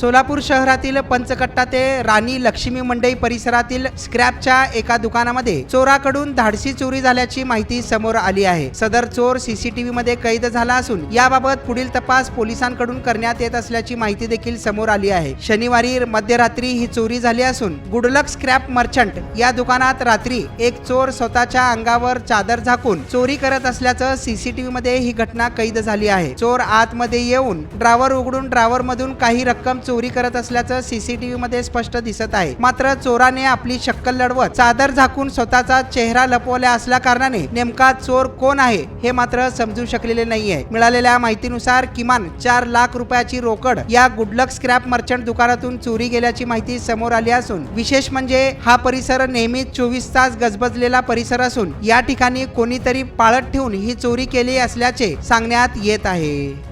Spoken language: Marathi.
सोलापूर शहरातील पंचकट्टा ते राणी लक्ष्मी मंडई परिसरातील स्क्रॅपच्या एका दुकानामध्ये चोराकडून धाडसी चोरी झाल्याची माहिती समोर आली आहे. सदर चोर सीसीटीव्ही मध्ये कैद झाला असून याबाबत पुढील तपास पोलिसांकडून करण्यात येत असल्याची माहिती देखील समोर आली आहे. शनिवारी मध्यरात्री ही चोरी झाली असून गुडलक स्क्रॅप मर्चंट या दुकानात रात्री एक चोर स्वतःच्या अंगावर चादर झाकून चोरी करत असल्याचं सीसीटीव्ही मध्ये ही घटना कैद झाली आहे. चोर आतमध्ये येऊन ड्रावर उघडून ड्रावर मधून काही रक्कम चोरी करत असल्याचं सीसीटीव्ही मध्ये स्पष्ट दिसत आहे. मात्र चोराने आपली शक्कल लढवत चादर झाकून स्वतःचा चेहरा लपवला असल्या कारणाने नेमका चोर कोण आहे हे मात्र समजू शकलेले नाहीये. मिळालेल्या माहितीनुसार किमान चार लाख रुपयाची रोकड या गुडलक स्क्रॅप मर्चंट दुकानातून चोरी गेल्याची माहिती समोर आली असून विशेष म्हणजे हा परिसर नेहमीच चोवीस तास गजबजलेला परिसर असून या ठिकाणी कोणीतरी पाळत ठेवून ही चोरी केली असल्याचे सांगण्यात येत आहे.